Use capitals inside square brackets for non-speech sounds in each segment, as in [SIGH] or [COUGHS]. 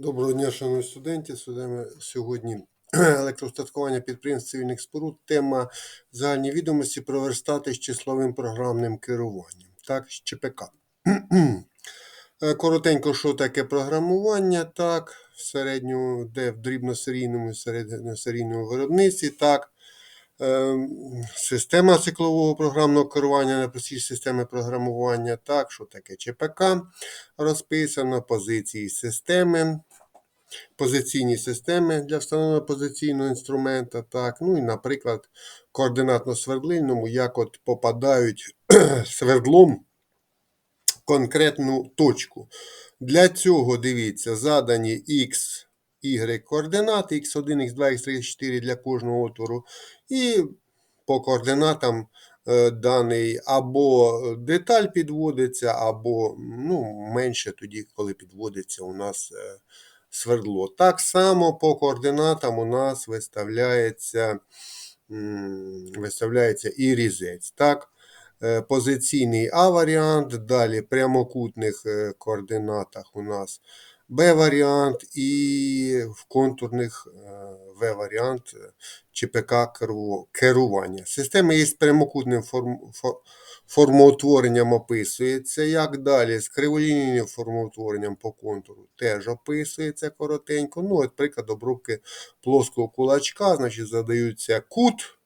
Доброго дня, шановні студенти. Сьогодні [CLEARS THROAT] електростаткування підприємств цивільних споруд. Тема загальні відомості про верстати з числовим програмним керуванням. Так, з ЧПК. [CLEARS THROAT] Е, Коротенько, що таке програмування, так, в середньому, де в дрібносерійному і середньосерійному виробництві, так. Е, Система циклового програмного керування, найпростіші системи програмування, так, що таке ЧПК, розписано, позиції системи, позиційні системи для встановлення позиційного інструмента, так, ну і, наприклад, координатно-свердлильному, як от попадають [CLEARS THROAT] свердлом конкретну точку. Для цього, дивіться, задані X, Y координати, X1, X2, X3, X4 для кожного отвору. І по координатам е, даний або деталь підводиться, або ну, менше тоді, коли підводиться у нас е, свердло. Так само по координатам у нас виставляється, виставляється і різець. Так? Е, Позиційний А варіант, далі прямокутних е, координатах у нас Б варіант і в контурних е, В варіант ЧПК керу- керування. Система із прямокутним форм, фо- формоутворенням описується. Як далі? З криволінійним формоутворенням по контуру теж описується коротенько. Ну, от приклад обробки плоского кулачка, значить, задаються кут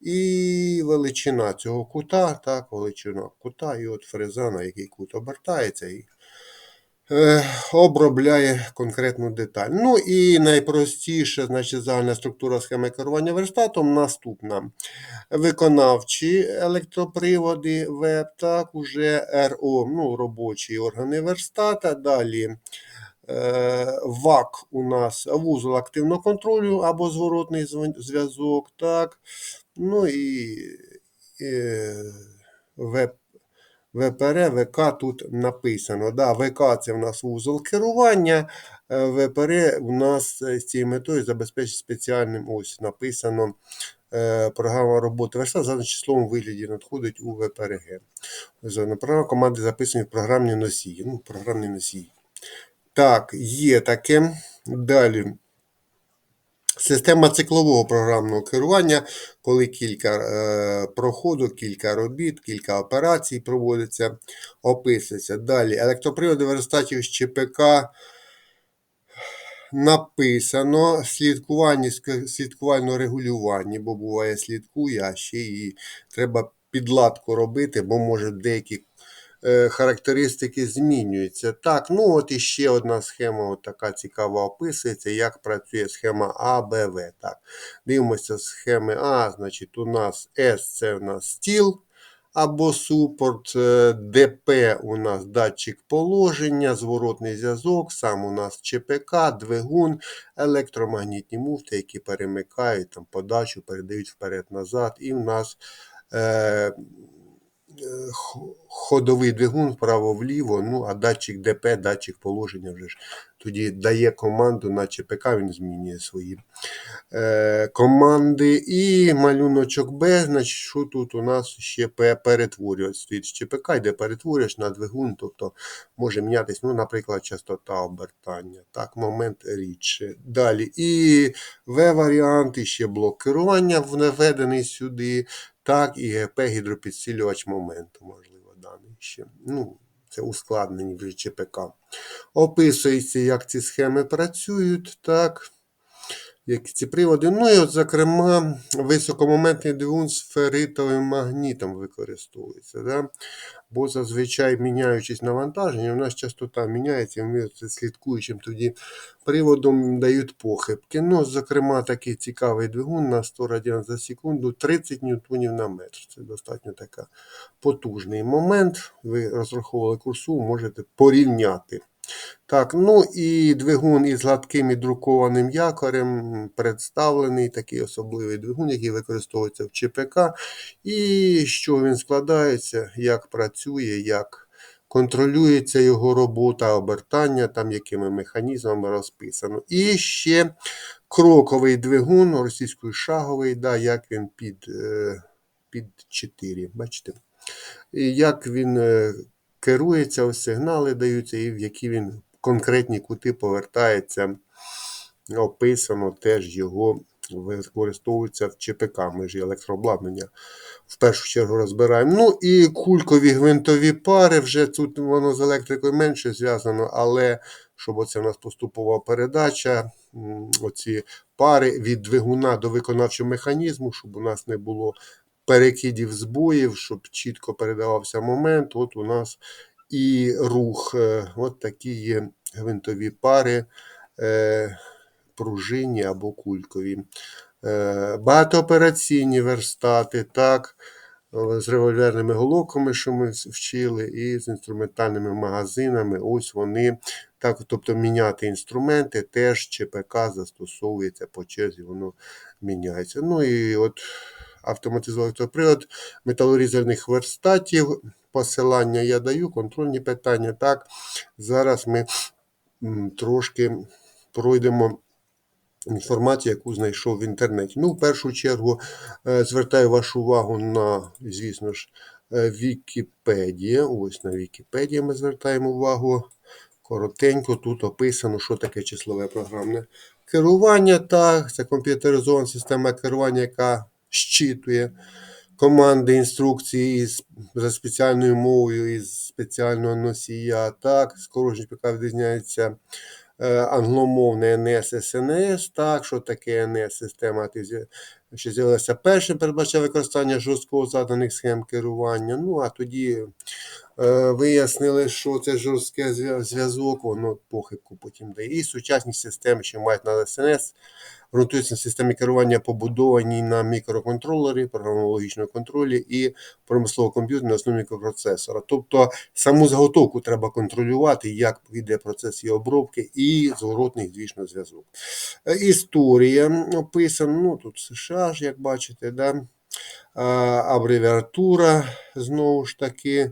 і величина цього кута, так, величина кута, і от фреза, на який кут обертається. І обробляє конкретну деталь. Ну і найпростіша, значить, загальна структура схеми керування верстатом наступна. Виконавчі електроприводи ВЕБ, так, уже РО, ну, робочі органи верстата. Далі е, ВАК у нас вузол активного контролю або зворотний зв'язок. так. Ну і е, ВП ВПР, ВК тут написано. Да, ВК це в нас вузол керування, е, ВПР у нас е, з цією метою забезпечить спеціальним, ось написано, е, програма роботи верста за числовому вигляді надходить у ВПРГ. Програма команди записані в програмні носії. Ну, програмні носії. Так, є таке. Далі. Система циклового програмного керування, коли кілька е, проходу, кілька робіт, кілька операцій проводиться, описується. Далі електроприводи верстатів з ЧПК написано слідкування, слідкувально регулювання, бо буває слідкує, а ще і треба підладку робити, бо може деякі характеристики змінюються. Так, ну от іще одна схема от така цікава описується, як працює схема А, Б, В. Так. Дивимося схеми А, значить, у нас С це у нас стіл або супорт, е, ДП у нас датчик положення, зворотний зв'язок, сам у нас ЧПК, двигун, електромагнітні муфти, які перемикають там, подачу, передають вперед-назад. І в нас е, ходовий двигун вправо-вліво, ну а датчик ДП, датчик положення вже ж тоді дає команду на ЧПК, він змінює свої е, команди. І малюночок Б, значить, що тут у нас ще перетворювач стоїть з ЧПК, йде перетворювач на двигун, тобто може мінятись, ну, наприклад, частота обертання. Так, момент рідше. Далі. І В-варіант, і ще блок керування введений сюди. Так, і ГП гідропідсилювач моменту, можливо, даний ще. Ну, це ускладнені вже ЧПК. Описується, як ці схеми працюють, так. Які ці приводи. Ну і от, зокрема, високомоментний двигун з ферритовим магнітом використовується. Да? Бо зазвичай, міняючись навантаження, у нас частота міняється, і ми слідкуючим тоді приводом дають похибки. Ну, зокрема, такий цікавий двигун на 100 радіан за секунду, 30 ньютонів на метр. Це достатньо така потужний момент. Ви розраховували курсу, можете порівняти. Так, ну і двигун із гладким і друкованим якорем представлений такий особливий двигун, який використовується в ЧПК. І чого він складається, як працює, як контролюється його робота, обертання, там якими механізмами розписано. І ще кроковий двигун, російською шаговий, да, як він під, е, під 4. Бачите? Як він е, керується, ось сигнали даються, і в які він конкретні кути повертається описано теж його використовується в ЧПК. Ми ж електрообладнання в першу чергу розбираємо. Ну і кулькові гвинтові пари, вже тут воно з електрикою менше зв'язано, але щоб оце у нас поступова передача, оці пари від двигуна до виконавчого механізму, щоб у нас не було перекидів збоїв, щоб чітко передавався момент. От у нас і рух. Е, От такі є гвинтові пари. Е, пружинні або кулькові. Е, Багатоопераційні верстати, так, з револьверними головками, що ми вчили, і з інструментальними магазинами. Ось вони. Так, тобто міняти інструменти, теж ЧПК застосовується по черзі, воно міняється. Ну і от автоматизований електропривод металорізальних верстатів. Посилання я даю, контрольні питання. Так, зараз ми трошки пройдемо інформацію, яку знайшов в інтернеті. Ну, в першу чергу е, звертаю вашу увагу на, звісно ж, е, Вікіпедія. Ось на Вікіпедії ми звертаємо увагу. Коротенько тут описано, що таке числове програмне керування. Так, це комп'ютеризована система керування, яка щитує команди, інструкції із, за спеціальною мовою із спеціального носія. Так, скорочення ПК відрізняється е, англомовне НС, СНС, так, що таке НС система, що з'явилася першим, передбачає використання жорсткого заданих схем керування. Ну, а тоді вияснили, що це жорсткий зв'я- зв'язок, воно похибку потім дає. І сучасні системи, що мають на СНС, ґрунтуються на системі керування, побудовані на мікроконтролері, програмно-логічному контролі і промислового комп'ютера на основі мікропроцесора. Тобто саму заготовку треба контролювати, як йде процес її обробки, і зворотний, звісно, зв'язок. Е, Історія описана, ну тут США ж, як бачите, да? Абревіатура, знову ж таки,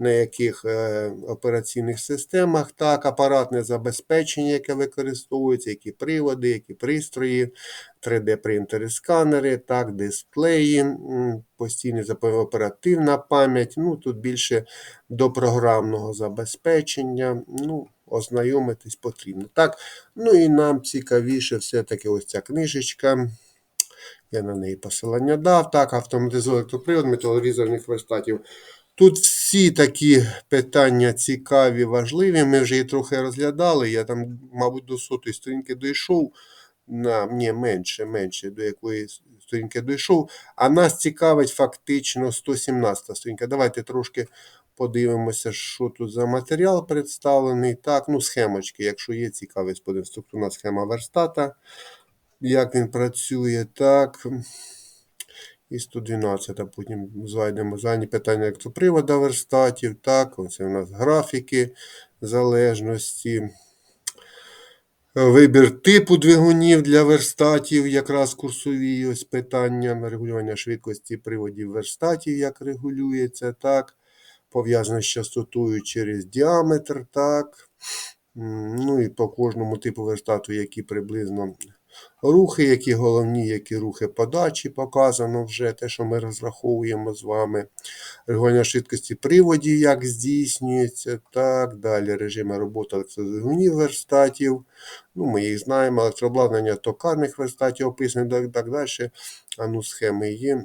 на яких е, операційних системах, так, апаратне забезпечення, яке використовується, які приводи, які пристрої, 3D-принтери, сканери, так, дисплеї, постійна оперативна пам'ять. Ну, тут більше до програмного забезпечення. Ну, ознайомитись потрібно. Так, ну і нам цікавіше все-таки ось ця книжечка. Я на неї посилання дав. Так, автоматизований електропривод металорізальних верстатів. Тут всі такі питання цікаві, важливі. Ми вже її трохи розглядали. Я там, мабуть, до сотої сторінки дійшов. На, ні, менше, менше, до якої сторінки дійшов. А нас цікавить фактично 117 сторінка. Давайте трошки подивимося, що тут за матеріал представлений. Так, ну, схемочки, якщо є цікавість, подивимося. Структурна схема верстата як він працює, так. І 112, а потім зайдемо задні питання електропривода верстатів. Так, оце у нас графіки залежності. Вибір типу двигунів для верстатів, якраз курсові ось питання регулювання швидкості приводів верстатів, як регулюється, так. Пов'язане з частотою через діаметр, так. Ну і по кожному типу верстату, які приблизно рухи, які головні, які рухи подачі показано вже, те, що ми розраховуємо з вами. Регулювання швидкості приводів, як здійснюється, так, далі режими роботи електродвигунів верстатів. Ну, Ми їх знаємо, електрообладнання токарних верстатів описані, так, так далі. А ну, схеми є.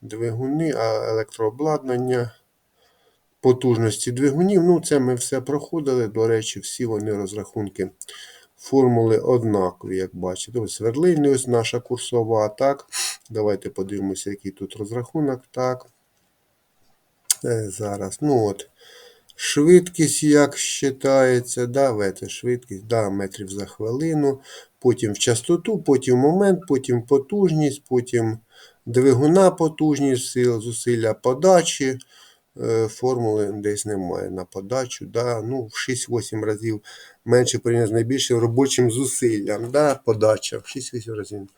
Двигуни, а електрообладнання. Потужності двигунів. Ну, це ми все проходили. До речі, всі вони розрахунки формули однакові, як бачите. Ось сверлильні, ось наша курсова. Так. Давайте подивимося, який тут розрахунок. Так. Е, Зараз. Ну от. Швидкість, як вважається, да, вете, швидкість, да, метрів за хвилину, потім в частоту, потім момент, потім потужність, потім двигуна потужність, сил, зусилля подачі. Е, Формули десь немає на подачу. Да, ну, в 6-8 разів менше порівняно з найбільшим робочим зусиллям. Да, подача в 6-8 разів.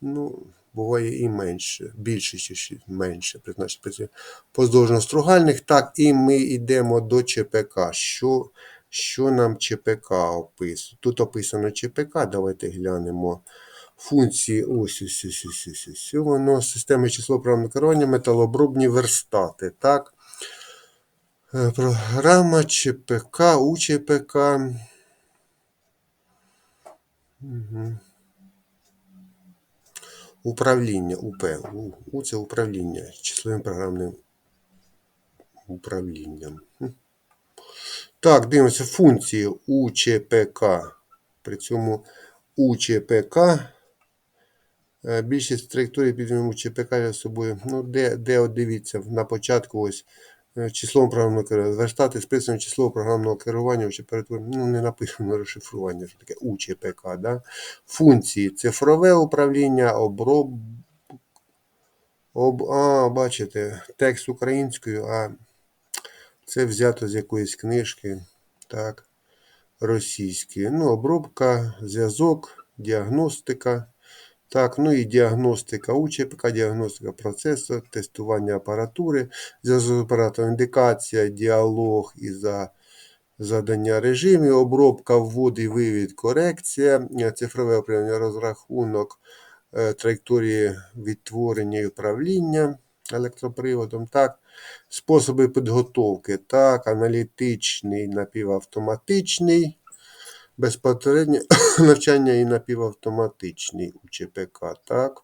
Ну, буває і менше, більше чи менше, призначить поздовжно-стругальних. Так, і ми йдемо до ЧПК. Що, що нам ЧПК описує? Тут описано ЧПК, давайте глянемо. Функції ось ось ось ось ось ось. Воно системи число правильного керування, металообробні верстати. Так? Е, Програма ЧПК, УЧПК. Мгм. Управління УП. У, це управління числовим програмним управлінням. Так, дивимося функції УЧПК. При цьому УЧПК. е, Більшість траєкторій під УЧПК за собою. Ну, де, де от дивіться, на початку ось числом програмного керування. Верстати з присом число програмного керування чи перетворення. Ну, не написано розшифрування, що таке УЧПК. Да? Функції цифрове управління, оброб. Об... А, бачите, текст українською, а це взято з якоїсь книжки. Так. Російської. Ну, обробка, зв'язок, діагностика. Так, ну і діагностика УЧПК, діагностика процесу, тестування апаратури, зв'язок з апаратом, індикація, діалог і за задання режимів, обробка ввод і вивід, корекція, цифрове управління, розрахунок е, траєкторії відтворення і управління електроприводом. Так, способи підготовки, так, аналітичний, напівавтоматичний, безпосереднє [COUGHS] навчання і напівавтоматичний у ЧПК. Так.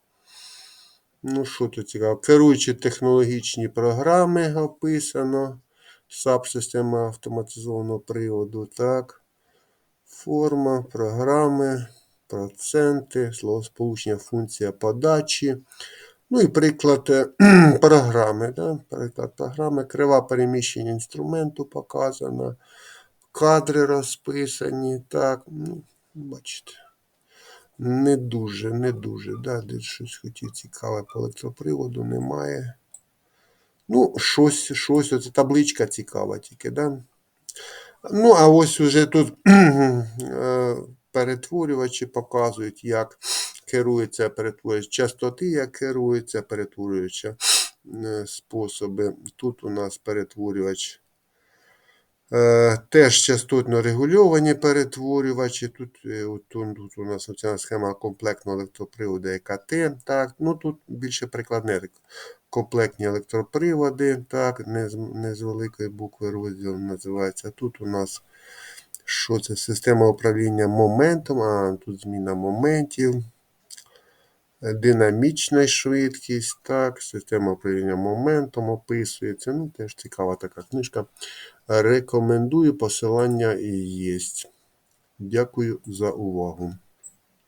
Ну, що тут цікаво? Керуючі технологічні програми описано. САП система автоматизованого приводу. Так. Форма, програми, проценти, словосполучення, функція подачі. Ну і приклад е, [COUGHS] програми. Да? Приклад програми. Крива переміщення інструменту показана. Кадри розписані. Так, ну, бачите. Не дуже, не дуже. Да? Десь щось хотів цікаве по електроприводу, немає. Ну, щось, щось, оце табличка цікава тільки, да? Ну, а ось уже тут [CLEARS THROAT] е, перетворювачі показують, як керується перетворювач, частоти, як керується перетворююча е, способи. Тут у нас перетворювач. Е, Теж частотно регульовані перетворювачі. Тут, е, тут, у нас схема комплектного електроприводу ЕКТ. Так, ну Тут більше прикладне комплектні електроприводи, так, не з, не з великої букви розділ називається. Тут у нас що це? Система управління моментом, а тут зміна моментів. Динамічна швидкість, так, система управління моментом описується. Ну, теж цікава така книжка. Рекомендую, посилання є. Дякую за увагу.